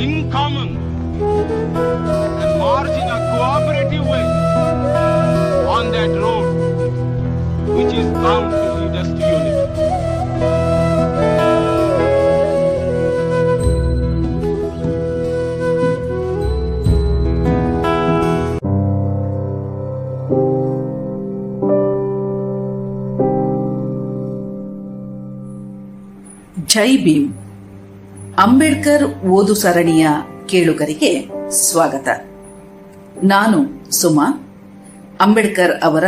in common and march in a cooperative way on that road which is bound to lead us to unity. Jai Ambedkar ಓದು ಸರಣಿಯ ಕೇಳುಗರಿಗೆ ಸ್ವಾಗತ. ನಾನು ಸುಮಾ. ಅಂಬೇಡ್ಕರ್ ಅವರ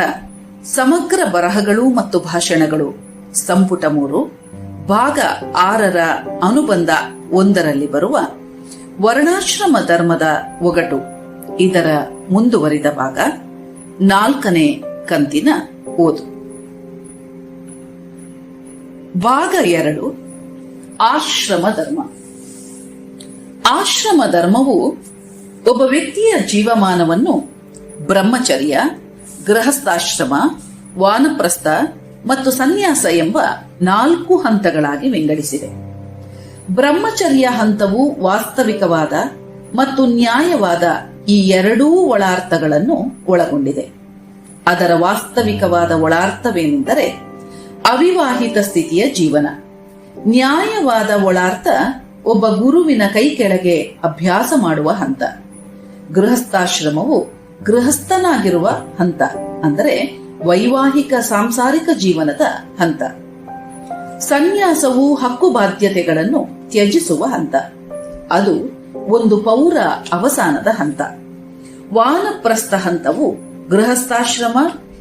ಸಮಗ್ರ ಬರಹಗಳು ಮತ್ತು ಭಾಷಣಗಳು ಸಂಪುಟ ಮೂರು, ಭಾಗ ಆರರ ಅನುಬಂಧ ಒಂದರಲ್ಲಿ ಬರುವ ವರ್ಣಾಶ್ರಮ ಧರ್ಮದ ಒಗಟು. ಇದರ ಮುಂದುವರಿದ ಭಾಗ ನಾಲ್ಕನೇ ಕಂತಿನ ಓದು. ಭಾಗ ಎರಡು, ಆಶ್ರಮ ಧರ್ಮ. ಆಶ್ರಮ ಧರ್ಮವು ಒಬ್ಬ ವ್ಯಕ್ತಿಯ ಜೀವಮಾನವನ್ನು ಬ್ರಹ್ಮಚರ್ಯ, ಗೃಹಸ್ಥಾಶ್ರಮ, ವಾನಪ್ರಸ್ಥ ಮತ್ತು ಸನ್ಯಾಸ ಎಂಬ ನಾಲ್ಕು ಹಂತಗಳಾಗಿ ವಿಂಗಡಿಸಿದೆ. ಬ್ರಹ್ಮಚರ್ಯ ಹಂತವು ವಾಸ್ತವಿಕವಾದ ಮತ್ತು ನ್ಯಾಯವಾದ ಈ ಎರಡೂ ಒಳಾರ್ಥಗಳನ್ನು ಒಳಗೊಂಡಿದೆ. ಅದರ ವಾಸ್ತವಿಕವಾದ ಒಳಾರ್ಥವೇನೆಂದರೆ ಅವಿವಾಹಿತ ಸ್ಥಿತಿಯ ಜೀವನ. ನ್ಯಾಯವಾದ ಒಳಾರ್ಥ ಒಬ್ಬ ಗುರುವಿನ ಕೈ ಕೆಳಗೆ ಅಭ್ಯಾಸ ಮಾಡುವ ಹಂತ. ಗೃಹಸ್ಥಾಶ್ರಮವು ಗೃಹಸ್ಥನಾಗಿರುವ ಹಂತ. ಅಂದರೆ ವೈವಾಹಿಕ ಸಾಂಸಾರಿಕ ಜೀವನದ ಹಂತ. ಸನ್ಯಾಸವು ಹಕ್ಕು ಬಾಧ್ಯತೆಗಳನ್ನು ತ್ಯಜಿಸುವ ಹಂತ. ಅದು ಒಂದು ಪೌರ ಅವಸಾನದ ಹಂತ. ವಾನಪ್ರಸ್ಥ ಹಂತವು ಗೃಹಸ್ಥಾಶ್ರಮ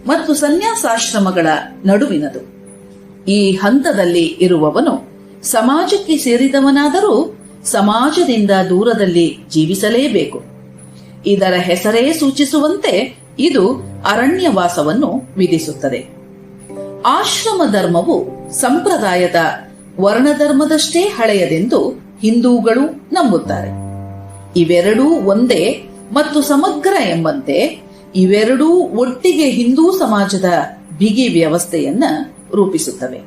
ಮತ್ತು ಸನ್ಯಾಸಾಶ್ರಮಗಳ ನಡುವಿನದು. ಈ ಹಂತದಲ್ಲಿ ಇರುವವನು ಸಮಾಜಕ್ಕೆ ಸೇರಿದವನಾದರೂ ಸಮಾಜದಿಂದ ದೂರದಲ್ಲಿ ಜೀವಿಸಲೇಬೇಕು. ಇದರ ಹೆಸರೇ ಸೂಚಿಸುವಂತೆ ಇದು ಅರಣ್ಯವಾಸವನ್ನು ವಿಧಿಸುತ್ತದೆ. ಆಶ್ರಮ ಧರ್ಮವು ಸಂಪ್ರದಾಯದ ವರ್ಣಧರ್ಮದಷ್ಟೇ ಹಳೆಯದೆಂದು ಹಿಂದೂಗಳು ನಂಬುತ್ತಾರೆ. ಇವೆರಡೂ ಒಂದೇ ಮತ್ತು ಸಮಗ್ರ ಎಂಬಂತೆ ಇವೆರಡೂ ಒಟ್ಟಿಗೆ ಹಿಂದೂ ಸಮಾಜದ ಬಿಗಿ ವ್ಯವಸ್ಥೆಯನ್ನ ರೂಪಿಸುತ್ತವೆ.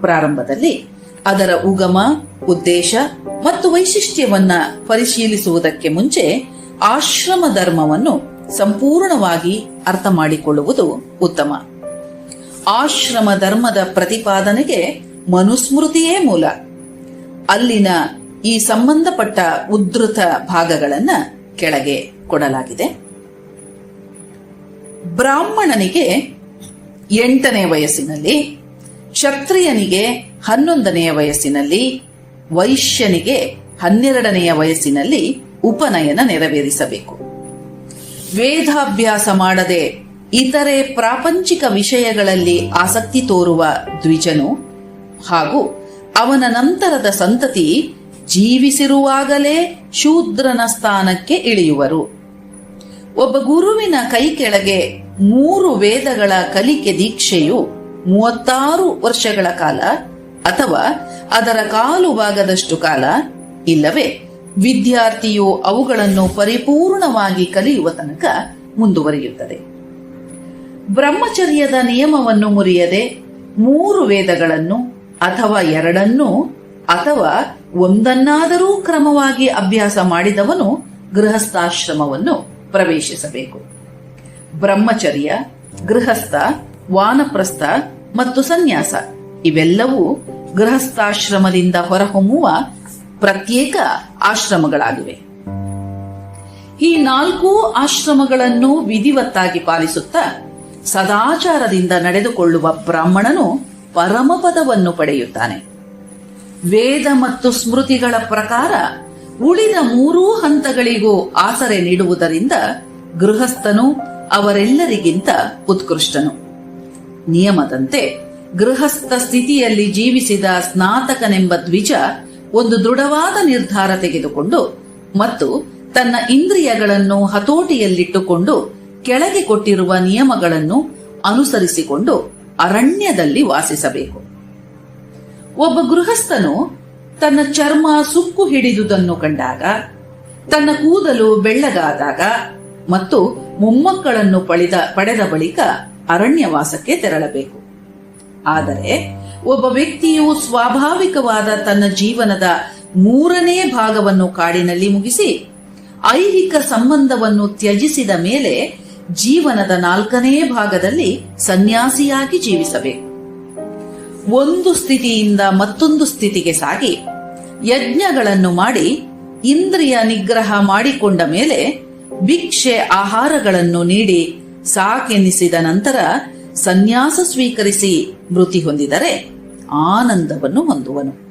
ಪ್ರಾರಂಭದಲ್ಲಿ ಅದರ ಉಗಮ, ಉದ್ದೇಶ ಮತ್ತು ವೈಶಿಷ್ಟ್ಯವನ್ನ ಪರಿಶೀಲಿಸುವುದಕ್ಕೆ ಮುಂಚೆ ಆಶ್ರಮ ಧರ್ಮವನ್ನು ಸಂಪೂರ್ಣವಾಗಿ ಅರ್ಥ ಮಾಡಿಕೊಳ್ಳುವುದು ಉತ್ತಮ. ಆಶ್ರಮ ಧರ್ಮದ ಪ್ರತಿಪಾದನೆಗೆ ಮನುಸ್ಮೃತಿಯೇ ಮೂಲ. ಅಲ್ಲಿನ ಈ ಸಂಬಂಧಪಟ್ಟ ಉದ್ಧೃತ ಭಾಗಗಳನ್ನ ಕೆಳಗೆ ಕೊಡಲಾಗಿದೆ. ಬ್ರಾಹ್ಮಣನಿಗೆ ಎಂಟನೇ ವಯಸ್ಸಿನಲ್ಲಿ, ಕ್ಷತ್ರಿಯನಿಗೆ ಹನ್ನೊಂದನೆಯ ವಯಸ್ಸಿನಲ್ಲಿ ವೈಶ್ಯನಿಗೆ ಹನ್ನೆರಡನೆಯ ವಯಸ್ಸಿನಲ್ಲಿ ಉಪನಯನ ನೆರವೇರಿಸಬೇಕು. ವೇದಾಭ್ಯಾಸ ಮಾಡದೆ ಇತರೆ ಪ್ರಾಪಂಚಿಕ ವಿಷಯಗಳಲ್ಲಿ ಆಸಕ್ತಿ ತೋರುವ ದ್ವಿಜನು ಹಾಗೂ ಅವನ ನಂತರದ ಸಂತತಿ ಜೀವಿಸಿರುವಾಗಲೇ ಶೂದ್ರನ ಸ್ಥಾನಕ್ಕೆ ಇಳಿಯುವರು. ಒಬ್ಬ ಗುರುವಿನ ಕೈ ಕೆಳಗೆ ಮೂರು ವೇದಗಳ ಕಲಿಕೆ ದೀಕ್ಷೆಯು ಮೂವತ್ತಾರು ವರ್ಷಗಳ ಕಾಲ ಅಥವಾ ಅದರ ಕಾಲು ಭಾಗದಷ್ಟು ಕಾಲ, ಇಲ್ಲವೇ ವಿದ್ಯಾರ್ಥಿಯು ಅವುಗಳನ್ನು ಪರಿಪೂರ್ಣವಾಗಿ ಕಲಿಯುವ ತನಕ ಮುಂದುವರಿಯುತ್ತದೆ. ಬ್ರಹ್ಮಚರ್ಯದ ನಿಯಮವನ್ನು ಮುರಿಯದೆ ಮೂರು ವೇದಗಳನ್ನು ಅಥವಾ ಎರಡನ್ನೂ ಅಥವಾ ಒಂದನ್ನಾದರೂ ಕ್ರಮವಾಗಿ ಅಭ್ಯಾಸ ಮಾಡಿದವನು ಗೃಹಸ್ಥಾಶ್ರಮವನ್ನು ಪ್ರವೇಶಿಸಬೇಕು. ಬ್ರಹ್ಮಚರ್ಯ, ಗೃಹಸ್ಥ, ವಾನಪ್ರಸ್ಥ ಮತ್ತು ಸನ್ಯಾಸ ಇವೆಲ್ಲವೂ ಗೃಹಸ್ಥಾಶ್ರಮದಿಂದ ಹೊರಹೊಮ್ಮುವ ಪ್ರತ್ಯೇಕ ಆಶ್ರಮಗಳಾಗಿವೆ. ಈ ನಾಲ್ಕು ಆಶ್ರಮಗಳನ್ನು ವಿಧಿವತ್ತಾಗಿ ಪಾಲಿಸುತ್ತಾ ಸದಾಚಾರದಿಂದ ನಡೆದುಕೊಳ್ಳುವ ಬ್ರಾಹ್ಮಣನು ಪರಮಪದವನ್ನು ಪಡೆಯುತ್ತಾನೆ. ವೇದ ಮತ್ತು ಸ್ಮೃತಿಗಳ ಪ್ರಕಾರ ಉಳಿದ ಮೂರೂ ಹಂತಗಳಿಗೂ ಆಸರೆ ನೀಡುವುದರಿಂದ ಗೃಹಸ್ಥನು ಅವರೆಲ್ಲರಿಗಿಂತ ಉತ್ಕೃಷ್ಟನು. ನಿಯಮದಂತೆ ಗೃಹಸ್ಥ ಸ್ಥಿತಿಯಲ್ಲಿ ಜೀವಿಸಿದ ಸ್ನಾತಕನೆಂಬ ದ್ವಿಜ ಒಂದು ದೃಢವಾದ ನಿರ್ಧಾರ ತೆಗೆದುಕೊಂಡು ಮತ್ತು ತನ್ನ ಇಂದ್ರಿಯಗಳನ್ನು ಹತೋಟಿಯಲ್ಲಿಟ್ಟುಕೊಂಡು ಕೆಳಗೆ ಕೊಟ್ಟಿರುವ ನಿಯಮಗಳನ್ನು ಅನುಸರಿಸಿಕೊಂಡು ಅರಣ್ಯದಲ್ಲಿ ವಾಸಿಸಬೇಕು. ಒಬ್ಬ ಗೃಹಸ್ಥನು ತನ್ನ ಚರ್ಮ ಸುಕ್ಕು ಹಿಡಿದುದನ್ನು ಕಂಡಾಗ, ತನ್ನ ಕೂದಲು ಬೆಳ್ಳಗಾದಾಗ ಮತ್ತು ಮೊಮ್ಮಕ್ಕಳನ್ನು ಪಡೆದ ಬಳಿಕ ಅರಣ್ಯವಾಸಕ್ಕೆ ತೆರಳಬೇಕು. ಆದರೆ ಒಬ್ಬ ವ್ಯಕ್ತಿಯು ಸ್ವಾಭಾವಿಕವಾದ ತನ್ನ ಜೀವನದ ಮೂರನೇ ಭಾಗವನ್ನು ಕಾಡಿನಲ್ಲಿ ಮುಗಿಸಿ ಐಹಿಕ ಸಂಬಂಧವನ್ನು ತ್ಯಜಿಸಿದ ಮೇಲೆ ಜೀವನದ ನಾಲ್ಕನೇ ಭಾಗದಲ್ಲಿ ಸನ್ಯಾಸಿಯಾಗಿ ಜೀವಿಸಬೇಕು. ಒಂದು ಸ್ಥಿತಿಯಿಂದ ಮತ್ತೊಂದು ಸ್ಥಿತಿಗೆ ಸಾಗಿ ಯಜ್ಞಗಳನ್ನು ಮಾಡಿ ಇಂದ್ರಿಯ ನಿಗ್ರಹ ಮಾಡಿಕೊಂಡ ಮೇಲೆ ಭಿಕ್ಷೆ ಆಹಾರಗಳನ್ನು ನೀಡಿ ಸಾಕೆನಿಸಿದ ನಂತರ ಸನ್ಯಾಸ ಸ್ವೀಕರಿಸಿ ಮೃತಿ ಹೊಂದಿದರೆ ಆನಂದವನ್ನು ಹೊಂದುವನು.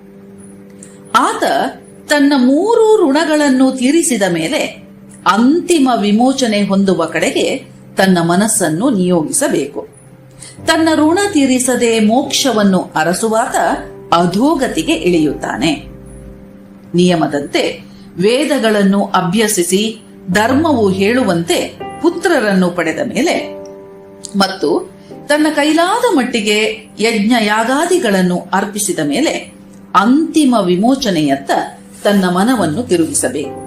ಆತ ತನ್ನ ಮೂರು ಋಣಗಳನ್ನು ತೀರಿಸಿದ ಮೇಲೆ ಅಂತಿಮ ವಿಮೋಚನೆ ಹೊಂದುವ ಕಡೆಗೆ ತನ್ನ ಮನಸ್ಸನ್ನು ನಿಯೋಗಿಸಬೇಕು. ತನ್ನ ಋಣ ತೀರಿಸದೆ ಮೋಕ್ಷವನ್ನು ಅರಸುವಾತ ಅಧೋಗತಿಗೆ ಇಳಿಯುತ್ತಾನೆ. ನಿಯಮದಂತೆ ವೇದಗಳನ್ನು ಅಭ್ಯಸಿಸಿ ಧರ್ಮವು ಹೇಳುವಂತೆ ಪುತ್ರರನ್ನು ಪಡೆದ ಮೇಲೆ ಮತ್ತು ತನ್ನ ಕೈಲಾದ ಮಟ್ಟಿಗೆ ಯಜ್ಞ ಯಾಗಾದಿಗಳನ್ನು ಅರ್ಪಿಸಿದ ಮೇಲೆ ಅಂತಿಮ ವಿಮೋಚನೆಯತ್ತ ತನ್ನ ಮನವನ್ನು ತಿರುಗಿಸಬೇಕು.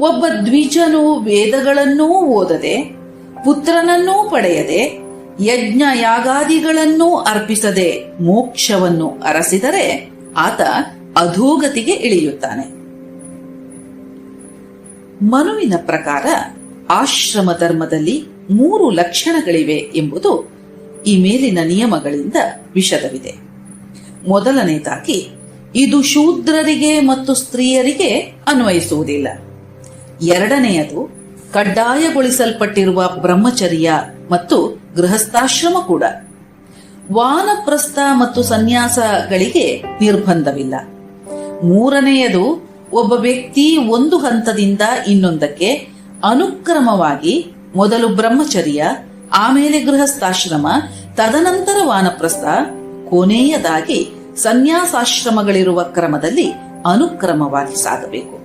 ಒಬ್ಬ ದ್ವಿಜನು ವೇದಗಳನ್ನೂ ಓದದೆ, ಪುತ್ರನನ್ನೂ ಪಡೆಯದೆ ಯಜ್ಞ ಯಾಗಾದಿಗಳನ್ನೂ ಅರ್ಪಿಸದೆ ಮೋಕ್ಷವನ್ನು ಅರಸಿದರೆ ಆತ ಅಧೋಗತಿಗೆ ಇಳಿಯುತ್ತಾನೆ. ಮನುವಿನ ಪ್ರಕಾರ ಆಶ್ರಮ ಧರ್ಮದಲ್ಲಿ ಮೂರು ಲಕ್ಷಣಗಳಿವೆ ಎಂಬುದು ಈ ಮೇಲಿನ ನಿಯಮಗಳಿಂದ ವಿಷದವಿದೆ. ಮೊದಲನೇದಾಗಿ, ಇದು ಶೂದ್ರರಿಗೆ ಮತ್ತು ಸ್ತ್ರೀಯರಿಗೆ ಅನ್ವಯಿಸುವುದಿಲ್ಲ. ಎರಡನೆಯದು, ಕಡ್ಡಾಯಗೊಳಿಸಲ್ಪಟ್ಟಿರುವ ಬ್ರಹ್ಮಚರ್ಯ ಮತ್ತು ಗೃಹಸ್ಥಾಶ್ರಮ ಕೂಡ. ವಾನಪ್ರಸ್ಥ ಮತ್ತು ಸನ್ಯಾಸಗಳಿಗೆ ನಿರ್ಬಂಧವಿಲ್ಲ. ಮೂರನೆಯದು, ಒಬ್ಬ ವ್ಯಕ್ತಿ ಒಂದು ಹಂತದಿಂದ ಇನ್ನೊಂದಕ್ಕೆ ಅನುಕ್ರಮವಾಗಿ ಮೊದಲು ಬ್ರಹ್ಮಚರ್ಯ, ಆಮೇಲೆ ಗೃಹಸ್ಥಾಶ್ರಮ, ತದನಂತರ ವಾನಪ್ರಸ್ಥ, ಕೊನೆಯದಾಗಿ ಸನ್ಯಾಸಾಶ್ರಮಗಳಿರುವ ಕ್ರಮದಲ್ಲಿ ಅನುಕ್ರಮವಾಗಿ ಸಾಗಬೇಕು.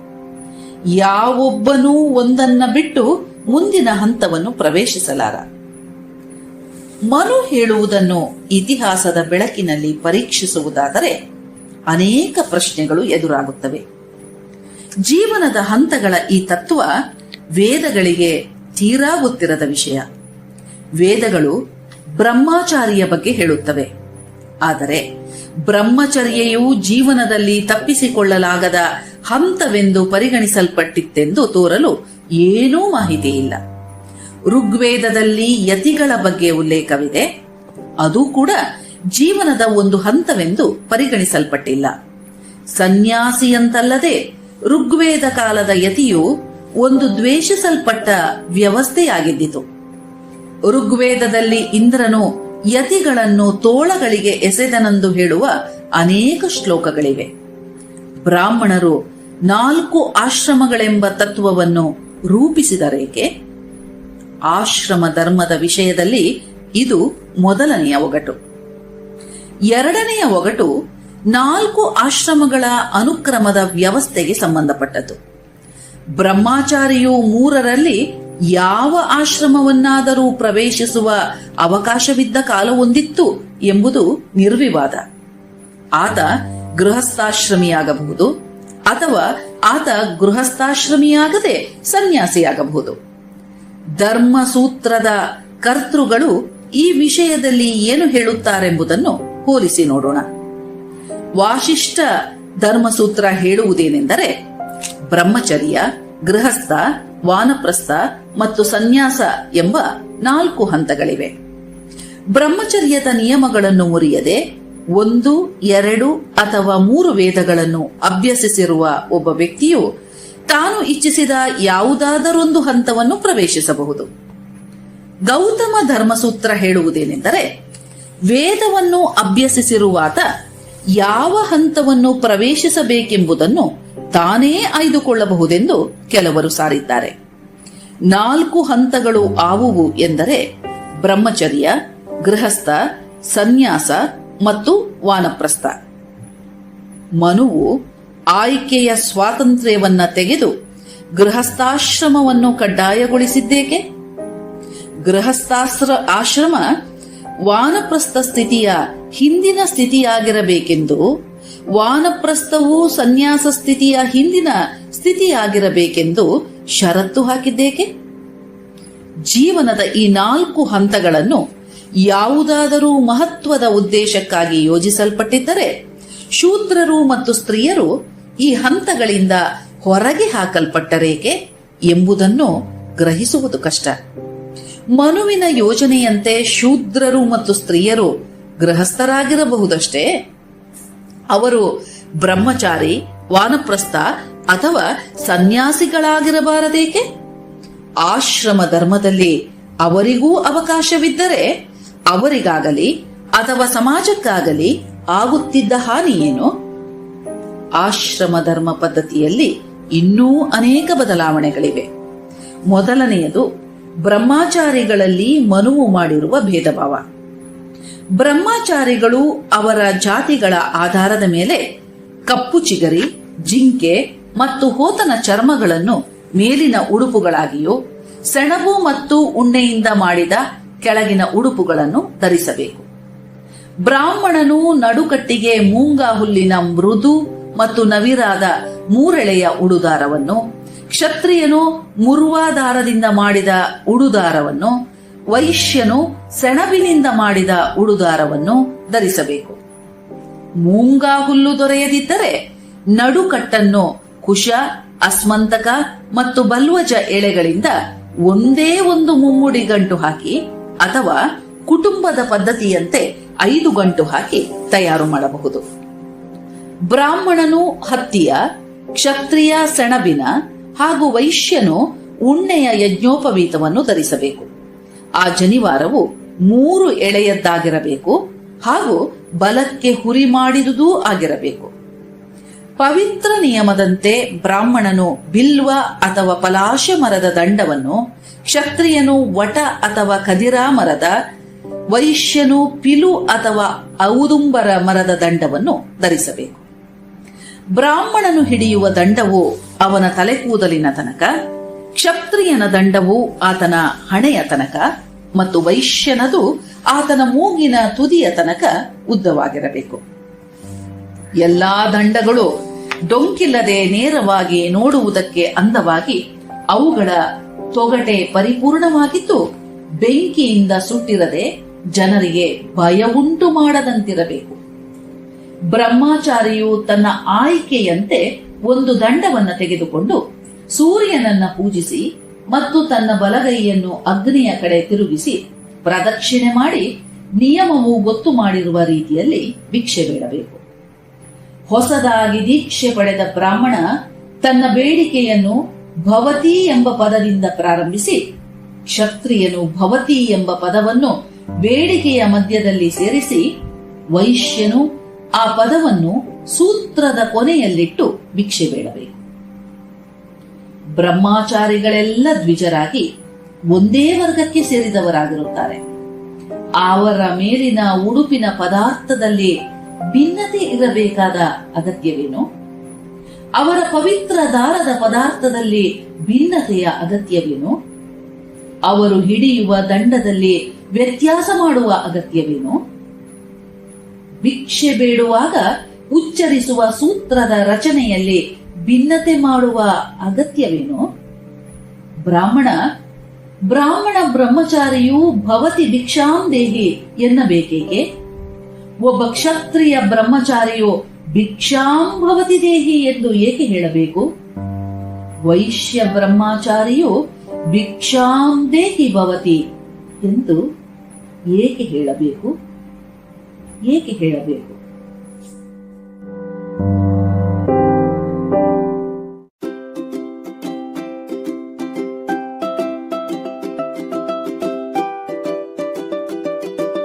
ಯಾವೊಬ್ಬನೂ ಒಂದನ್ನ ಬಿಟ್ಟು ಮುಂದಿನ ಹಂತವನ್ನು ಪ್ರವೇಶಿಸಲಾರ. ಮನು ಹೇಳುವುದನ್ನು ಇತಿಹಾಸದ ಬೆಳಕಿನಲ್ಲಿ ಪರೀಕ್ಷಿಸುವುದಾದರೆ ಅನೇಕ ಪ್ರಶ್ನೆಗಳು ಎದುರಾಗುತ್ತವೆ. ಜೀವನದ ಹಂತಗಳ ಈ ತತ್ವ ವೇದಗಳಿಗೆ ತೀರಾ ಗೊತ್ತಿರದ ವಿಷಯ. ವೇದಗಳು ಬ್ರಹ್ಮಾಚಾರಿಯ ಬಗ್ಗೆ ಹೇಳುತ್ತವೆ. ಆದರೆ ಬ್ರಹ್ಮಚರ್ಯೆಯು ಜೀವನದಲ್ಲಿ ತಪ್ಪಿಸಿಕೊಳ್ಳಲಾಗದ ಹಂತವೆಂದು ಪರಿಗಣಿಸಲ್ಪಟ್ಟಿತ್ತೆಂದು ತೋರಲು ಏನೂ ಮಾಹಿತಿ ಇಲ್ಲ. ಋಗ್ವೇದದಲ್ಲಿ ಯತಿಗಳ ಬಗ್ಗೆ ಉಲ್ಲೇಖವಿದೆ. ಅದು ಕೂಡ ಜೀವನದ ಒಂದು ಹಂತವೆಂದು ಪರಿಗಣಿಸಲ್ಪಟ್ಟಿಲ್ಲ. ಸನ್ಯಾಸಿಯಂತಲ್ಲದೆ ಋಗ್ವೇದ ಕಾಲದ ಯತಿಯು ಒಂದು ದ್ವೇಷಿಸಲ್ಪಟ್ಟ ವ್ಯವಸ್ಥೆಯಾಗಿದ್ದಿತು. ಋಗ್ವೇದದಲ್ಲಿ ಇಂದ್ರನು ಯತಿಗಳನ್ನು ತೋಳಗಳಿಗೆ ಎಸೆದನೆಂದು ಹೇಳುವ ಅನೇಕ ಶ್ಲೋಕಗಳಿವೆ. ಬ್ರಾಹ್ಮಣರು ನಾಲ್ಕು ಆಶ್ರಮಗಳೆಂಬ ತತ್ವವನ್ನು ರೂಪಿಸಿದರೇಕೆ? ಆಶ್ರಮ ಧರ್ಮದ ವಿಷಯದಲ್ಲಿ ಇದು ಮೊದಲನೆಯ ಒಗಟು. ಎರಡನೆಯ ಒಗಟು ನಾಲ್ಕು ಆಶ್ರಮಗಳ ಅನುಕ್ರಮದ ವ್ಯವಸ್ಥೆಗೆ ಸಂಬಂಧಪಟ್ಟದ್ದು. ಬ್ರಹ್ಮಚಾರಿಯು ಮೂರರಲ್ಲಿ ಯಾವ ಆಶ್ರಮವನ್ನಾದರೂ ಪ್ರವೇಶಿಸುವ ಅವಕಾಶವಿದ್ದ ಕಾಲವೊಂದಿತ್ತು ಎಂಬುದು ನಿರ್ವಿವಾದ. ಆತ ಗೃಹಸ್ಥಾಶ್ರಮಿಯಾಗಬಹುದು ಅಥವಾ ಆತ ಗೃಹಸ್ಥಾಶ್ರಮಿಯಾಗದೆ ಸನ್ಯಾಸಿಯಾಗಬಹುದು. ಧರ್ಮಸೂತ್ರದ ಕರ್ತೃಗಳು ಈ ವಿಷಯದಲ್ಲಿ ಏನು ಹೇಳುತ್ತಾರೆಂಬುದನ್ನು ಹೋಲಿಸಿ ನೋಡೋಣ. ವಾಶಿಷ್ಠ ಧರ್ಮಸೂತ್ರ ಹೇಳುವುದೇನೆಂದರೆ ಬ್ರಹ್ಮಚರ್ಯ, ಗೃಹಸ್ಥ, ವಾನಪ್ರಸ್ಥ ಮತ್ತು ಸನ್ಯಾಸ ಎಂಬ ನಾಲ್ಕು ಹಂತಗಳಿವೆ. ಬ್ರಹ್ಮಚರ್ಯದ ನಿಯಮಗಳನ್ನು ಮುರಿಯದೆ ಒಂದು, ಎರಡು ಅಥವಾ ಮೂರು ವೇದಗಳನ್ನು ಅಭ್ಯಸಿಸಿರುವ ಒಬ್ಬ ವ್ಯಕ್ತಿಯು ತಾನು ಇಚ್ಛಿಸಿದ ಯಾವುದಾದರೊಂದು ಹಂತವನ್ನು ಪ್ರವೇಶಿಸಬಹುದು. ಗೌತಮ ಧರ್ಮಸೂತ್ರ ಹೇಳುವುದೇನೆಂದರೆ, ವೇದವನ್ನು ಅಭ್ಯಸಿಸಿರುವಾತ ಯಾವ ಹಂತವನ್ನು ಪ್ರವೇಶಿಸಬೇಕೆಂಬುದನ್ನು ತಾನೇ ಆಯ್ದುಕೊಳ್ಳಬಹುದೆಂದು ಕೆಲವರು ಸಾರಿದ್ದಾರೆ. ನಾಲ್ಕು ಹಂತಗಳು ಆವುವು ಎಂದರೆ ಬ್ರಹ್ಮಚರ್ಯ, ಗೃಹಸ್ಥ, ಸನ್ಯಾಸ ಮತ್ತು ವಾನಪ್ರಸ್ಥ. ಮನುವು ಆಯ್ಕೆಯ ಸ್ವಾತಂತ್ರ್ಯವನ್ನ ತೆಗೆದು ಗೃಹಸ್ಥಾಶ್ರಮವನ್ನು ಕಡ್ಡಾಯಗೊಳಿಸಿದ್ದೇಕೆ? ಗೃಹಸ್ಥಾಸ್ತ್ರ ಆಶ್ರಮ ವಾನಪ್ರಸ್ಥ ಸ್ಥಿತಿಯ ಹಿಂದಿನ ಸ್ಥಿತಿಯಾಗಿರಬೇಕೆಂದು ವಾನಪ್ರಸ್ಥವು ಸನ್ಯಾಸ ಸ್ಥಿತಿಯ ಹಿಂದಿನ ಸ್ಥಿತಿಯಾಗಿರಬೇಕೆಂದು ಷರತ್ತು ಹಾಕಿದ್ದೇಕೆ? ಜೀವನದ ಈ ನಾಲ್ಕು ಹಂತಗಳನ್ನು ಯಾವುದಾದರೂ ಮಹತ್ವದ ಉದ್ದೇಶಕ್ಕಾಗಿ ಯೋಜಿಸಲ್ಪಟ್ಟಿದ್ದರೆ ಶೂದ್ರರು ಮತ್ತು ಸ್ತ್ರೀಯರು ಈ ಹಂತಗಳಿಂದ ಹೊರಗೆ ಹಾಕಲ್ಪಟ್ಟರೇಕೆ ಎಂಬುದನ್ನು ಗ್ರಹಿಸುವುದು ಕಷ್ಟ. ಮನುವಿನ ಯೋಜನೆಯಂತೆ ಶೂದ್ರರು ಮತ್ತು ಸ್ತ್ರೀಯರು ಗೃಹಸ್ಥರಾಗಿರಬಹುದಷ್ಟೇ? ಅವರು ಬ್ರಹ್ಮಚಾರಿ, ವಾನಪ್ರಸ್ಥ ಅಥವಾ ಸನ್ಯಾಸಿಗಳಾಗಿರಬಾರದೇಕೆ? ಆಶ್ರಮ ಧರ್ಮದಲ್ಲಿ ಅವರಿಗೂ ಅವಕಾಶವಿದ್ದರೆ ಅವರಿಗಾಗಲಿ ಅಥವಾ ಸಮಾಜಕ್ಕಾಗಲಿ ಆಗುತ್ತಿದ್ದ ಹಾನಿ ಏನು? ಆಶ್ರಮ ಧರ್ಮ ಪದ್ಧತಿಯಲ್ಲಿ ಇನ್ನೂ ಅನೇಕ ಬದಲಾವಣೆಗಳಿವೆ. ಮೊದಲನೆಯದು ಬ್ರಹ್ಮಾಚಾರಿಗಳಲ್ಲಿ ಮನುವು ಮಾಡಿರುವ ಭೇದಭಾವ. ಬ್ರಹ್ಮಾಚಾರಿಗಳು ಅವರ ಜಾತಿಗಳ ಆಧಾರದ ಮೇಲೆ ಕಪ್ಪು ಚಿಗರಿ, ಜಿಂಕೆ ಮತ್ತು ಹೋತನ ಚರ್ಮಗಳನ್ನು ಮೇಲಿನ ಉಡುಪುಗಳಾಗಿಯೂ, ಸೆಣಬು ಮತ್ತು ಉಣ್ಣೆಯಿಂದ ಮಾಡಿದ ಕೆಳಗಿನ ಉಡುಪುಗಳನ್ನು ಧರಿಸಬೇಕು. ಬ್ರಾಹ್ಮಣನು ನಡುಕಟ್ಟಿಗೆ ಮೂಂಗಾ ಹುಲ್ಲಿನ ಮೃದು ಮತ್ತು ನವಿರಾದ ಮೂರೆಳೆಯ ಉಡುದಾರವನ್ನು, ಕ್ಷತ್ರಿಯನು ಮುರುವಾದಾರದಿಂದ ಮಾಡಿದ ಉಡುದಾರವನ್ನು ವೈಶ್ಯನು ಸೆಣಬಿನಿಂದ ಮಾಡಿದ ಉಡುದಾರವನ್ನು ಧರಿಸಬೇಕು. ಮೂಂಗಾ ಹುಲ್ಲು ದೊರೆಯದಿದ್ದರೆ ನಡುಕಟ್ಟನ್ನು ಕುಶ, ಅಸ್ಮಂತಕ ಮತ್ತು ಬಲ್ವಜ ಎಳೆಗಳಿಂದ ಒಂದೇ ಒಂದು ಮುಮ್ಮುಡಿ ಗಂಟು ಹಾಕಿ ಅಥವಾ ಕುಟುಂಬದ ಪದ್ಧತಿಯಂತೆ ಐದು ಗಂಟು ಹಾಕಿ ತಯಾರು ಮಾಡಬಹುದು. ಬ್ರಾಹ್ಮಣನು ಹತ್ತಿಯ, ಕ್ಷತ್ರಿಯ ಸೆಣಬಿನ ಹಾಗೂ ವೈಶ್ಯನು ಉಣ್ಣೆಯ ಯಜ್ಞೋಪವೀತವನ್ನು ಧರಿಸಬೇಕು. ಆ ಜನಿವಾರವು ಮೂರು ಎಳೆಯದ್ದಾಗಿರಬೇಕು ಹಾಗೂ ಬಲಕ್ಕೆ ಹುರಿ ಮಾಡಿದುದೂ ಆಗಿರಬೇಕು. ಪವಿತ್ರ ನಿಯಮದಂತೆ ಬ್ರಾಹ್ಮಣನು ಬಿಲ್ವ ಅಥವಾ ಪಲಾಶ ಮರದ ದಂಡವನ್ನು, ಕ್ಷತ್ರಿಯನು ವಟ ಅಥವಾ ಕದಿರಾ ಮರದ, ವೈಶ್ಯನು ಪಿಲು ಅಥವಾ ಔದುಂಬರ ಮರದ ದಂಡವನ್ನು ಧರಿಸಬೇಕು. ಬ್ರಾಹ್ಮಣನು ಹಿಡಿಯುವ ದಂಡವು ಅವನ ತಲೆಕೂದಲಿನ ತನಕ ಕ್ಷತ್ರಿಯನ ದಂಡವು ಆತನ ಹಣೆಯ ತನಕ ಮತ್ತು ವೈಶ್ಯನದು ಆತನ ಮೂಗಿನ ತುದಿಯ ತನಕ ಉದ್ದವಾಗಿರಬೇಕು. ಎಲ್ಲಾ ದಂಡಗಳು ಡೊಂಕಿಲ್ಲದೆ ನೇರವಾಗಿ ನೋಡುವುದಕ್ಕೆ ಅಂದವಾಗಿ ಅವುಗಳ ತೊಗಟೆ ಪರಿಪೂರ್ಣವಾಗಿದ್ದು ಬೆಂಕಿಯಿಂದ ಸುಟ್ಟಿರದೆ ಜನರಿಗೆ ಭಯವುಂಟು ಮಾಡದಂತಿರಬೇಕು. ಬ್ರಹ್ಮಾಚಾರಿಯು ತನ್ನ ಆಯ್ಕೆಯಂತೆ ಒಂದು ದಂಡವನ್ನು ತೆಗೆದುಕೊಂಡು ಸೂರ್ಯನನ್ನ ಪೂಜಿಸಿ ಮತ್ತು ತನ್ನ ಬಲಗೈಯನ್ನು ಅಗ್ನಿಯ ಕಡೆ ತಿರುಗಿಸಿ ಪ್ರದಕ್ಷಿಣೆ ಮಾಡಿ ನಿಯಮವು ಗೊತ್ತು ಮಾಡಿರುವ ರೀತಿಯಲ್ಲಿ ಭಿಕ್ಷೆ ಬೇಡಬೇಕು. ಹೊಸದಾಗಿ ದೀಕ್ಷೆ ಪಡೆದ ಬ್ರಾಹ್ಮಣ ತನ್ನ ಬೇಡಿಕೆಯನ್ನು ಭವತಿ ಎಂಬ ಪದದಿಂದ ಪ್ರಾರಂಭಿಸಿ ಕ್ಷತ್ರಿಯನು ಭವತಿ ಎಂಬ ಪದವನ್ನು ಬೇಡಿಕೆಯ ಮಧ್ಯದಲ್ಲಿ ಸೇರಿಸಿ ವೈಶ್ಯನು ಆ ಪದವನ್ನು ಸೂತ್ರದ ಕೊನೆಯಲ್ಲಿಟ್ಟು ಭಿಕ್ಷೆ ಬೇಡಬೇಕು. ಬ್ರಹ್ಮಾಚಾರಿಗಳೆಲ್ಲ ದ್ವಿಜರಾಗಿ ಒಂದೇ ವರ್ಗಕ್ಕೆ ಸೇರಿದವರಾಗಿರುತ್ತಾರೆ. ಅವರ ಮೇಲಿನ ಉಡುಪಿನ ಪದಾರ್ಥದಲ್ಲಿ ಭಿನ್ನತೆ ಇರಬೇಕಾದ ಅಗತ್ಯವೇನು? ಅವರ ಪವಿತ್ರ ದಾರದ ಪದಾರ್ಥದಲ್ಲಿ ಭಿನ್ನತೆಯ ಅಗತ್ಯವೇನು? ಅವರು ಹಿಡಿಯುವ ದಂಡದಲ್ಲಿ ವ್ಯತ್ಯಾಸ ಮಾಡುವ ಅಗತ್ಯವೇನು? ಭಿಕ್ಷೆ ಬೇಡುವಾಗ ಉಚ್ಚರಿಸುವ ಸೂತ್ರದ ರಚನೆಯಲ್ಲಿ ಭಿನ್ನತೆ ಮಾಡುವ ಅಗತ್ಯವೇನು? ಬ್ರಾಹ್ಮಣ ಬ್ರಾಹ್ಮಣ ಬ್ರಹ್ಮಚಾರಿಯು ಭವತಿ ಭಿಕ್ಷಾಂ ದೇಹಿ ಎನ್ನಬೇಕೇಕೆ? ಒಬ್ಬ ಕ್ಷತ್ರಿಯ ಬ್ರಹ್ಮಚಾರಿಯು ಭಿಕ್ಷಾಂ ಭವತಿ ದೇಹಿ ಎಂದು ಏಕೆ ಹೇಳಬೇಕು? ವೈಶ್ಯ ಬ್ರಹ್ಮಚಾರಿಯು ಭಿಕ್ಷಾಂ ದೇಹಿ ಭವತಿ ಎಂದು ಏಕೆ ಹೇಳಬೇಕು? ಏಕೆ ಹೇಳಬೇಕು?